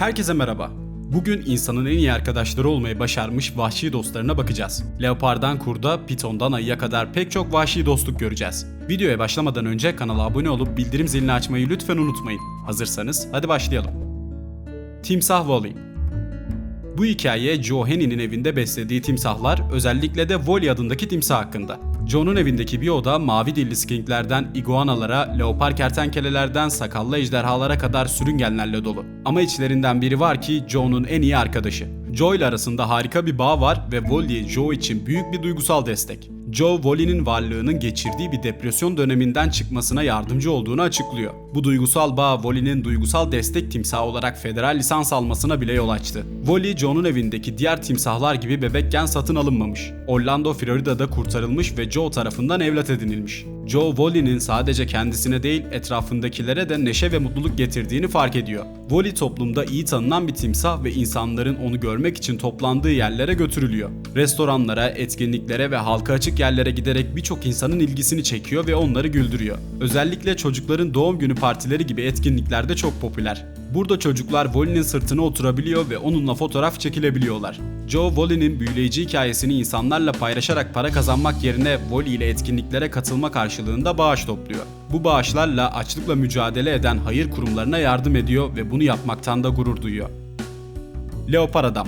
Herkese merhaba. Bugün insanın en iyi arkadaşları olmayı başarmış vahşi dostlarına bakacağız. Leopardan kurda, pitondan ayıya kadar pek çok vahşi dostluk göreceğiz. Videoya başlamadan önce kanala abone olup bildirim zilini açmayı lütfen unutmayın. Hazırsanız hadi başlayalım. Timsah Wally bu hikaye Joe Henny'nin evinde beslediği timsahlar, özellikle de Wally adındaki timsah hakkında. Joe'nun evindeki bir oda mavi dilli skinklerden iguanalara, leopar kertenkelelerden sakallı ejderhalara kadar sürüngenlerle dolu. Ama içlerinden biri var ki Joe'nun en iyi arkadaşı. Joe ile arasında harika bir bağ var ve Wally Joe için büyük bir duygusal destek. Joe, Wally'nin varlığının geçirdiği bir depresyon döneminden çıkmasına yardımcı olduğunu açıklıyor. Bu duygusal bağ Wally'nin duygusal destek timsahı olarak federal lisans almasına bile yol açtı. Wally, Joe'nun evindeki diğer timsahlar gibi bebekken satın alınmamış. Orlando, Florida'da kurtarılmış ve Joe tarafından evlat edinilmiş. Joe, Wally'nin sadece kendisine değil etrafındakilere de neşe ve mutluluk getirdiğini fark ediyor. Wally toplumda iyi tanınan bir timsah ve insanların onu görmek için toplandığı yerlere götürülüyor. Restoranlara, etkinliklere ve halka açık yerlere giderek birçok insanın ilgisini çekiyor ve onları güldürüyor. Özellikle çocukların doğum günü partileri gibi etkinliklerde çok popüler. Burada çocuklar Wally'nin sırtına oturabiliyor ve onunla fotoğraf çekilebiliyorlar. Joe Wally'nin büyüleyici hikayesini insanlarla paylaşarak para kazanmak yerine Wally ile etkinliklere katılma karşılığında bağış topluyor. Bu bağışlarla açlıkla mücadele eden hayır kurumlarına yardım ediyor ve bunu yapmaktan da gurur duyuyor. Leopar Adam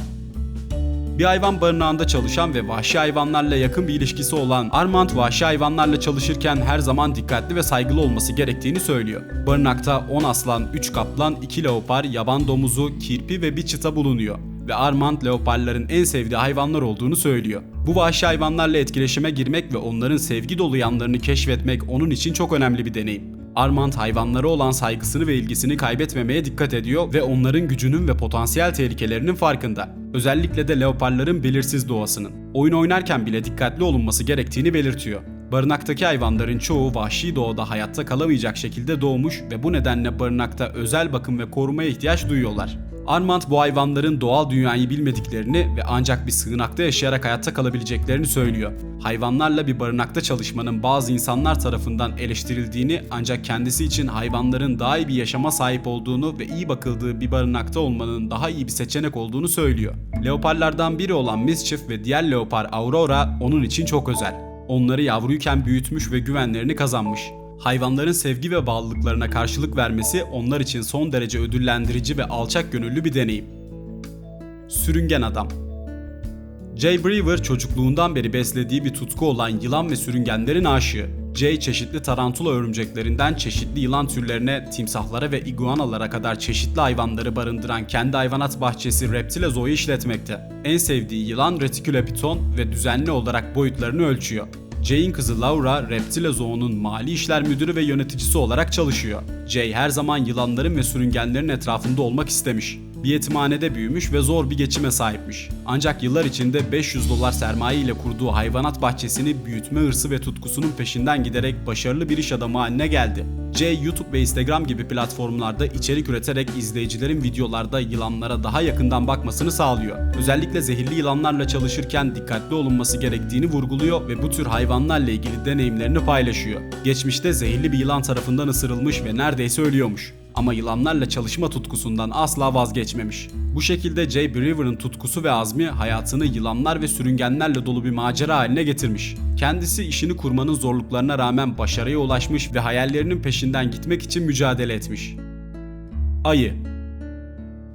bir hayvan barınağında çalışan ve vahşi hayvanlarla yakın bir ilişkisi olan Armand vahşi hayvanlarla çalışırken her zaman dikkatli ve saygılı olması gerektiğini söylüyor. Barınakta 10 aslan, 3 kaplan, 2 leopar, yaban domuzu, kirpi ve bir çita bulunuyor ve Armand leoparların en sevdiği hayvanlar olduğunu söylüyor. Bu vahşi hayvanlarla etkileşime girmek ve onların sevgi dolu yanlarını keşfetmek onun için çok önemli bir deneyim. Armand hayvanlara olan saygısını ve ilgisini kaybetmemeye dikkat ediyor ve onların gücünün ve potansiyel tehlikelerinin farkında. Özellikle de leoparların belirsiz doğasının. Oyun oynarken bile dikkatli olunması gerektiğini belirtiyor. Barınaktaki hayvanların çoğu vahşi doğada hayatta kalamayacak şekilde doğmuş ve bu nedenle barınakta özel bakım ve korumaya ihtiyaç duyuyorlar. Armand bu hayvanların doğal dünyayı bilmediklerini ve ancak bir sığınakta yaşayarak hayatta kalabileceklerini söylüyor. Hayvanlarla bir barınakta çalışmanın bazı insanlar tarafından eleştirildiğini ancak kendisi için hayvanların daha iyi bir yaşama sahip olduğunu ve iyi bakıldığı bir barınakta olmanın daha iyi bir seçenek olduğunu söylüyor. Leoparlardan biri olan Mischief ve diğer leopar Aurora onun için çok özel. Onları yavruyken büyütmüş ve güvenlerini kazanmış hayvanların sevgi ve bağlılıklarına karşılık vermesi onlar için son derece ödüllendirici ve alçak gönüllü bir deneyim. Sürüngen Adam Jay Brewer çocukluğundan beri beslediği bir tutku olan yılan ve sürüngenlerin aşığı. Jay çeşitli tarantula örümceklerinden çeşitli yılan türlerine, timsahlara ve iguanalara kadar çeşitli hayvanları barındıran kendi hayvanat bahçesi Reptile Zoo'yu işletmekte. En sevdiği yılan Reticule Piton ve düzenli olarak boyutlarını ölçüyor. Jay'in kızı Laura, Reptile Zoo'nun mali işler müdürü ve yöneticisi olarak çalışıyor. Jay her zaman yılanların ve sürüngenlerin etrafında olmak istemiş. Bir yetimhanede büyümüş ve zor bir geçime sahipmiş. Ancak yıllar içinde 500 dolar sermaye ile kurduğu hayvanat bahçesini büyütme hırsı ve tutkusunun peşinden giderek başarılı bir iş adamı haline geldi. Jay, YouTube ve Instagram gibi platformlarda içerik üreterek izleyicilerin videolarda yılanlara daha yakından bakmasını sağlıyor. Özellikle zehirli yılanlarla çalışırken dikkatli olunması gerektiğini vurguluyor ve bu tür hayvanlarla ilgili deneyimlerini paylaşıyor. Geçmişte zehirli bir yılan tarafından ısırılmış ve neredeyse ölüyormuş ama yılanlarla çalışma tutkusundan asla vazgeçmemiş. Bu şekilde Jay Brewer'ın tutkusu ve azmi hayatını yılanlar ve sürüngenlerle dolu bir macera haline getirmiş. Kendisi işini kurmanın zorluklarına rağmen başarıya ulaşmış ve hayallerinin peşinden gitmek için mücadele etmiş. Ayı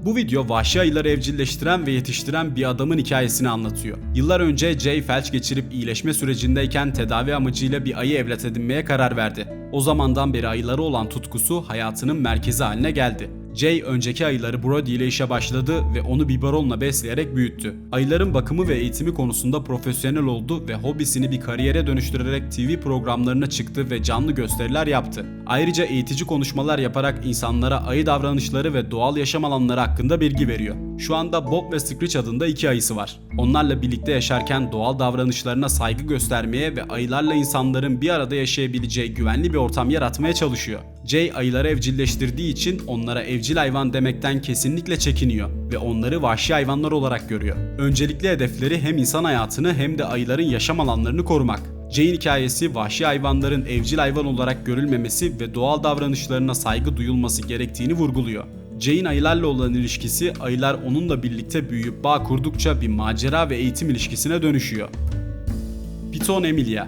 bu video vahşi ayıları evcilleştiren ve yetiştiren bir adamın hikayesini anlatıyor. Yıllar önce Jay felç geçirip iyileşme sürecindeyken tedavi amacıyla bir ayı evlat edinmeye karar verdi. O zamandan beri ayıları olan tutkusu hayatının merkezi haline geldi. Jay önceki ayıları Brody ile işe başladı ve onu biberonla besleyerek büyüttü. Ayıların bakımı ve eğitimi konusunda profesyonel oldu ve hobisini bir kariyere dönüştürerek TV programlarına çıktı ve canlı gösteriler yaptı. Ayrıca eğitici konuşmalar yaparak insanlara ayı davranışları ve doğal yaşam alanları hakkında bilgi veriyor. Şu anda Bob ve Screech adında iki ayısı var. Onlarla birlikte yaşarken doğal davranışlarına saygı göstermeye ve ayılarla insanların bir arada yaşayabileceği güvenli bir ortam yaratmaya çalışıyor. Jay ayıları evcilleştirdiği için onlara evcil hayvan demekten kesinlikle çekiniyor ve onları vahşi hayvanlar olarak görüyor. Öncelikli hedefleri hem insan hayatını hem de ayıların yaşam alanlarını korumak. Jay'in hikayesi vahşi hayvanların evcil hayvan olarak görülmemesi ve doğal davranışlarına saygı duyulması gerektiğini vurguluyor. Jane ayılarla olan ilişkisi ayılar onunla birlikte büyüyüp bağ kurdukça bir macera ve eğitim ilişkisine dönüşüyor. Piton Emilia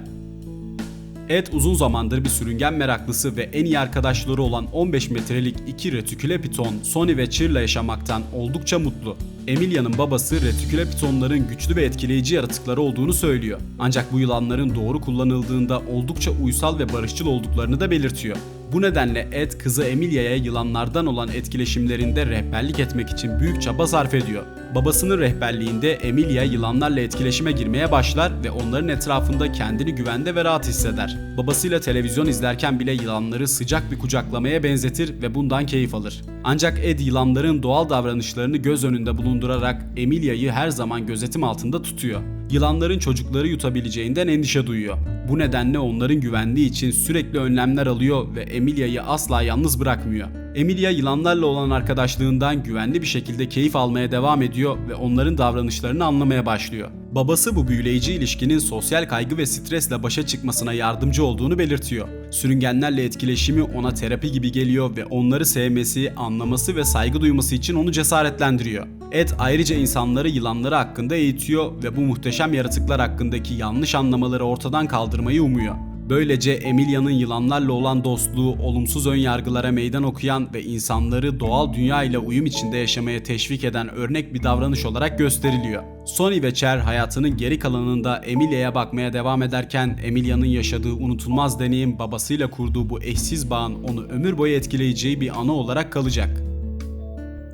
Ed uzun zamandır bir sürüngen meraklısı ve en iyi arkadaşları olan 15 metrelik iki retiküle piton Sony ve Cheer'la yaşamaktan oldukça mutlu. Emilia'nın babası retiküle pitonların güçlü ve etkileyici yaratıkları olduğunu söylüyor. Ancak bu yılanların doğru kullanıldığında oldukça uysal ve barışçıl olduklarını da belirtiyor. Bu nedenle Ed kızı Emilia'ya yılanlardan olan etkileşimlerinde rehberlik etmek için büyük çaba sarf ediyor. Babasının rehberliğinde Emilia yılanlarla etkileşime girmeye başlar ve onların etrafında kendini güvende ve rahat hisseder. Babasıyla televizyon izlerken bile yılanları sıcak bir kucaklamaya benzetir ve bundan keyif alır. Ancak Ed yılanların doğal davranışlarını göz önünde bulundurarak Emilia'yı her zaman gözetim altında tutuyor. Yılanların çocukları yutabileceğinden endişe duyuyor. Bu nedenle onların güvenliği için sürekli önlemler alıyor ve Emilia'yı asla yalnız bırakmıyor. Emilia yılanlarla olan arkadaşlığından güvenli bir şekilde keyif almaya devam ediyor ve onların davranışlarını anlamaya başlıyor. Babası bu büyüleyici ilişkinin sosyal kaygı ve stresle başa çıkmasına yardımcı olduğunu belirtiyor. Sürüngenlerle etkileşimi ona terapi gibi geliyor ve onları sevmesi, anlaması ve saygı duyması için onu cesaretlendiriyor. Ed ayrıca insanları yılanları hakkında eğitiyor ve bu muhteşem yaratıklar hakkındaki yanlış anlamaları ortadan kaldırmayı umuyor. Böylece Emilia'nın yılanlarla olan dostluğu olumsuz ön yargılara meydan okuyan ve insanları doğal dünya ile uyum içinde yaşamaya teşvik eden örnek bir davranış olarak gösteriliyor. Sony ve Cher hayatının geri kalanında Emilia'ya bakmaya devam ederken Emilia'nın yaşadığı unutulmaz deneyim babasıyla kurduğu bu eşsiz bağın onu ömür boyu etkileyeceği bir anı olarak kalacak.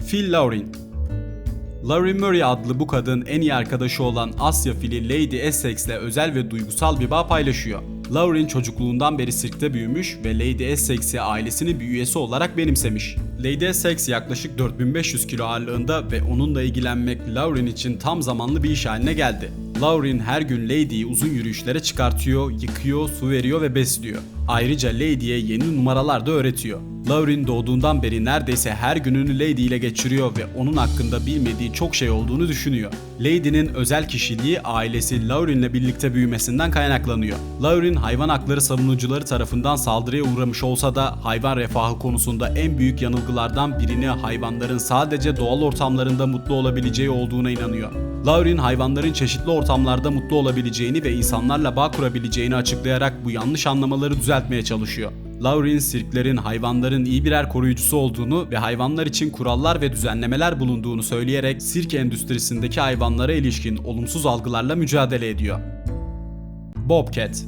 Phil Laurin Laurie Murray adlı bu kadın en iyi arkadaşı olan Asya fili Lady Essex'le özel ve duygusal bir bağ paylaşıyor. Lauren çocukluğundan beri sirkte büyümüş ve Lady Essex'i ailesinin bir üyesi olarak benimsemiş. Lady Essex yaklaşık 4500 kilo ağırlığında ve onunla ilgilenmek Lauren için tam zamanlı bir iş haline geldi. Lauren her gün Lady'yi uzun yürüyüşlere çıkartıyor, yıkıyor, su veriyor ve besliyor. Ayrıca Lady'ye yeni numaralar da öğretiyor. Lauren doğduğundan beri neredeyse her gününü Lady ile geçiriyor ve onun hakkında bilmediği çok şey olduğunu düşünüyor. Lady'nin özel kişiliği ailesi Lauren'le birlikte büyümesinden kaynaklanıyor. Lauren hayvan hakları savunucuları tarafından saldırıya uğramış olsa da hayvan refahı konusunda en büyük yanılgılardan birini hayvanların sadece doğal ortamlarında mutlu olabileceği olduğuna inanıyor. Lauren hayvanların çeşitli ortamlarda mutlu olabileceğini ve insanlarla bağ kurabileceğini açıklayarak bu yanlış anlamaları düzeltmeye çalışıyor. Lauren sirklerin hayvanların iyi birer koruyucusu olduğunu ve hayvanlar için kurallar ve düzenlemeler bulunduğunu söyleyerek sirk endüstrisindeki hayvanlara ilişkin olumsuz algılarla mücadele ediyor. Bobcat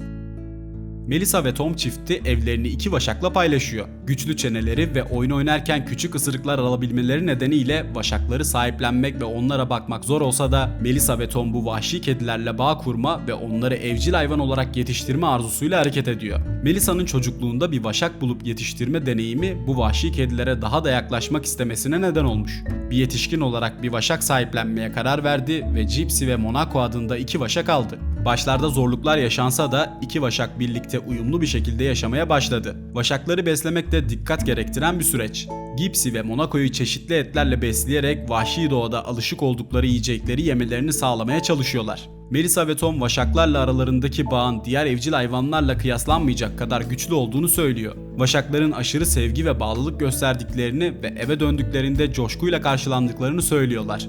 Melissa ve Tom çifti evlerini iki vaşakla paylaşıyor. Güçlü çeneleri ve oyun oynarken küçük ısırıklar alabilmeleri nedeniyle vaşakları sahiplenmek ve onlara bakmak zor olsa da Melissa ve Tom bu vahşi kedilerle bağ kurma ve onları evcil hayvan olarak yetiştirme arzusuyla hareket ediyor. Melissa'nın çocukluğunda bir vaşak bulup yetiştirme deneyimi bu vahşi kedilere daha da yaklaşmak istemesine neden olmuş. Bir yetişkin olarak bir vaşak sahiplenmeye karar verdi ve Gypsy ve Monaco adında iki vaşak aldı. Başlarda zorluklar yaşansa da iki vaşak birlikte uyumlu bir şekilde yaşamaya başladı. Vaşakları beslemek de dikkat gerektiren bir süreç. Gypsy ve Monaco'yu çeşitli etlerle besleyerek vahşi doğada alışık oldukları yiyecekleri yemelerini sağlamaya çalışıyorlar. Melissa ve Tom vaşaklarla aralarındaki bağın diğer evcil hayvanlarla kıyaslanmayacak kadar güçlü olduğunu söylüyor. Vaşakların aşırı sevgi ve bağlılık gösterdiklerini ve eve döndüklerinde coşkuyla karşılandıklarını söylüyorlar.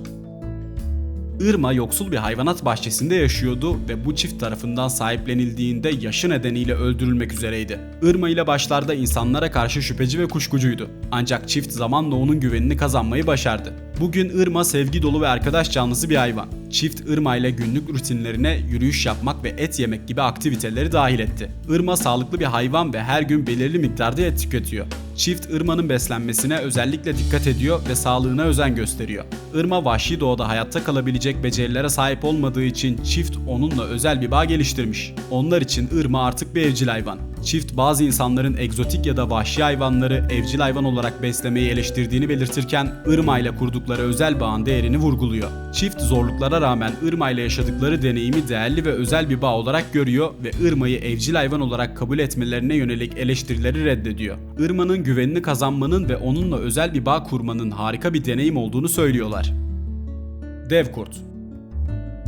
Irma yoksul bir hayvanat bahçesinde yaşıyordu ve bu çift tarafından sahiplenildiğinde yaşı nedeniyle öldürülmek üzereydi. Irma ile başlarda insanlara karşı şüpheci ve kuşkucuydu. Ancak çift zamanla onun güvenini kazanmayı başardı. Bugün Irma sevgi dolu ve arkadaş canlısı bir hayvan. Çift Irma ile günlük rutinlerine yürüyüş yapmak ve et yemek gibi aktiviteleri dahil etti. Irma sağlıklı bir hayvan ve her gün belirli miktarda et tüketiyor. Çift Irma'nın beslenmesine özellikle dikkat ediyor ve sağlığına özen gösteriyor. Irma vahşi doğada hayatta kalabilecek becerilere sahip olmadığı için çift onunla özel bir bağ geliştirmiş. Onlar için Irma artık bir evcil hayvan. Çift bazı insanların egzotik ya da vahşi hayvanları evcil hayvan olarak beslemeyi eleştirdiğini belirtirken Irma ile kurdukları özel bağın değerini vurguluyor. Çift zorluklara rağmen Irma ile yaşadıkları deneyimi değerli ve özel bir bağ olarak görüyor ve Irma'yı evcil hayvan olarak kabul etmelerine yönelik eleştirileri reddediyor. Irma'nın güvenini kazanmanın ve onunla özel bir bağ kurmanın harika bir deneyim olduğunu söylüyorlar. Dev Kurt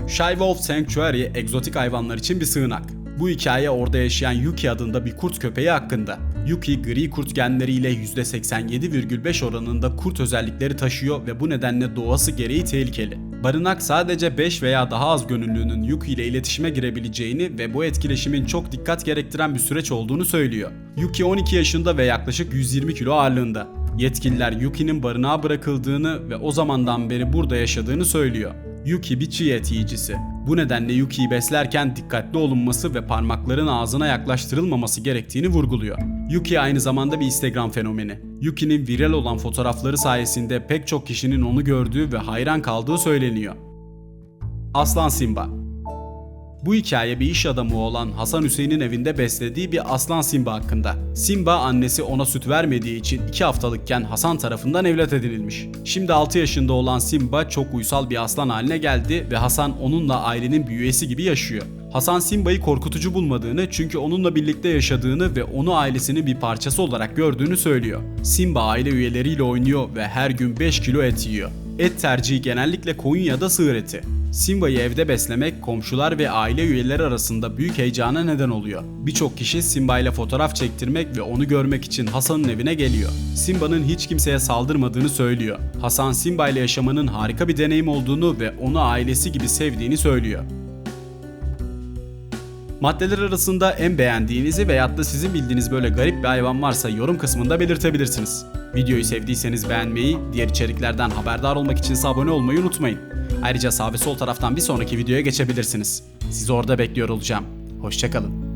Shy Wolf Sanctuary egzotik hayvanlar için bir sığınak. Bu hikaye orada yaşayan Yuki adında bir kurt köpeği hakkında. Yuki gri kurt genleriyle %87,5 oranında kurt özellikleri taşıyor ve bu nedenle doğası gereği tehlikeli. Barınak sadece 5 veya daha az gönüllünün Yuki ile iletişime girebileceğini ve bu etkileşimin çok dikkat gerektiren bir süreç olduğunu söylüyor. Yuki 12 yaşında ve yaklaşık 120 kilo ağırlığında. Yetkililer Yuki'nin barınağa bırakıldığını ve o zamandan beri burada yaşadığını söylüyor. Yuki bir çiğ et yiyicisi. Bu nedenle Yuki'yi beslerken dikkatli olunması ve parmakların ağzına yaklaştırılmaması gerektiğini vurguluyor. Yuki aynı zamanda bir Instagram fenomeni. Yuki'nin viral olan fotoğrafları sayesinde pek çok kişinin onu gördüğü ve hayran kaldığı söyleniyor. Aslan Simba bu hikaye bir iş adamı olan Hasan Hüseyin'in evinde beslediği bir aslan Simba hakkında. Simba annesi ona süt vermediği için 2 haftalıkken Hasan tarafından evlat edinilmiş. Şimdi 6 yaşında olan Simba çok uysal bir aslan haline geldi ve Hasan onunla ailenin bir üyesi gibi yaşıyor. Hasan Simba'yı korkutucu bulmadığını çünkü onunla birlikte yaşadığını ve onu ailesinin bir parçası olarak gördüğünü söylüyor. Simba aile üyeleriyle oynuyor ve her gün 5 kilo et yiyor. Et tercihi genellikle koyun ya da sığır eti. Simba'yı evde beslemek komşular ve aile üyeleri arasında büyük heyecana neden oluyor. Birçok kişi Simba ile fotoğraf çektirmek ve onu görmek için Hasan'ın evine geliyor. Simba'nın hiç kimseye saldırmadığını söylüyor. Hasan Simba ile yaşamanın harika bir deneyim olduğunu ve onu ailesi gibi sevdiğini söylüyor. Maddeler arasında en beğendiğinizi veyahut da sizin bildiğiniz böyle garip bir hayvan varsa yorum kısmında belirtebilirsiniz. Videoyu sevdiyseniz beğenmeyi, diğer içeriklerden haberdar olmak için abone olmayı unutmayın. Ayrıca sağ ve sol taraftan bir sonraki videoya geçebilirsiniz. Sizi orada bekliyor olacağım. Hoşçakalın.